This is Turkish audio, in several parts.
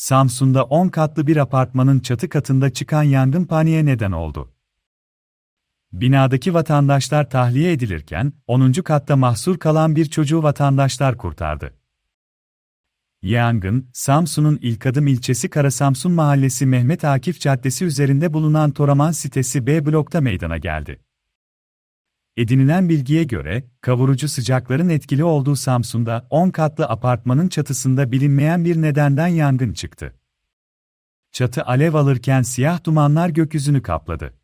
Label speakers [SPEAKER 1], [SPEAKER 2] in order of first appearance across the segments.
[SPEAKER 1] Samsun'da 10 katlı bir apartmanın çatı katında çıkan yangın paniğe neden oldu. Binadaki vatandaşlar tahliye edilirken, 10. katta mahsur kalan bir çocuğu vatandaşlar kurtardı. Yangın, Samsun'un İlkadım ilçesi Karasamsun Mahallesi Mehmet Akif Caddesi üzerinde bulunan Toraman sitesi B blokta meydana geldi. Edinilen bilgiye göre, kavurucu sıcakların etkili olduğu Samsun'da 10 katlı apartmanın çatısında bilinmeyen bir nedenden yangın çıktı. Çatı alev alırken siyah dumanlar gökyüzünü kapladı.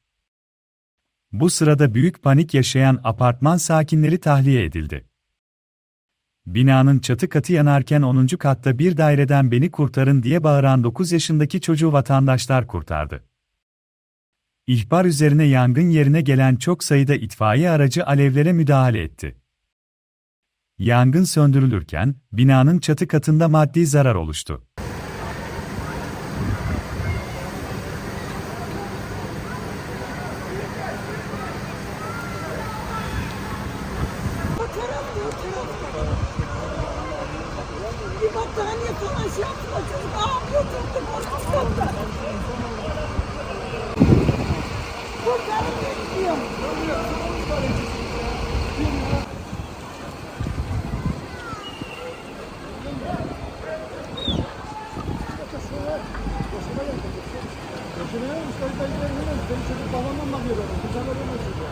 [SPEAKER 1] Bu sırada büyük panik yaşayan apartman sakinleri tahliye edildi. Binanın çatı katı yanarken 10. katta bir daireden beni kurtarın diye bağıran 9 yaşındaki çocuğu vatandaşlar kurtardı. İhbar üzerine yangın yerine gelen çok sayıda itfaiye aracı alevlere müdahale etti. Yangın söndürülürken, binanın çatı katında maddi zarar oluştu.
[SPEAKER 2] Bir battaniye falan şey yaptılar çocuk ağlıyor çocuk korkusundan. Kurtarın beni diyor.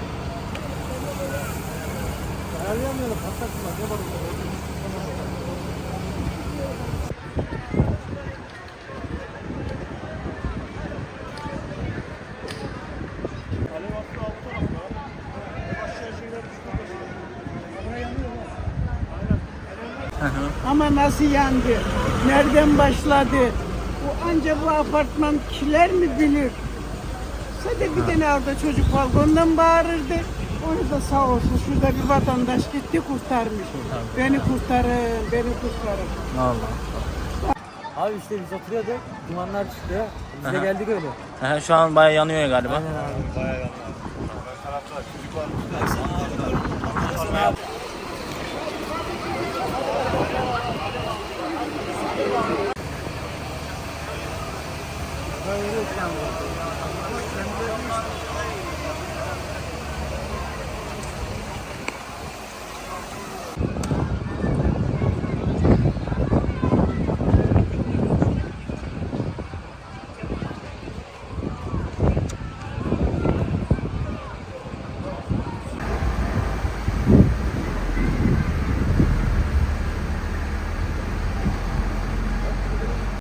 [SPEAKER 2] Ama nasıl yandı? Nereden başladı? Bu anca bu apartman kiler mi bilir? Sadece bir tane orada çocuk balkondan bağırırdı. Onu da sağ olsun şurada bir vatandaş gitti kurtarmış. Beni kurtarın, beni kurtarın.
[SPEAKER 3] Abi işte biz oturuyorduk, dumanlar çıktı. Biz de geldik öyle.
[SPEAKER 4] Aha, Şu an bayağı yanıyor galiba. Thank you.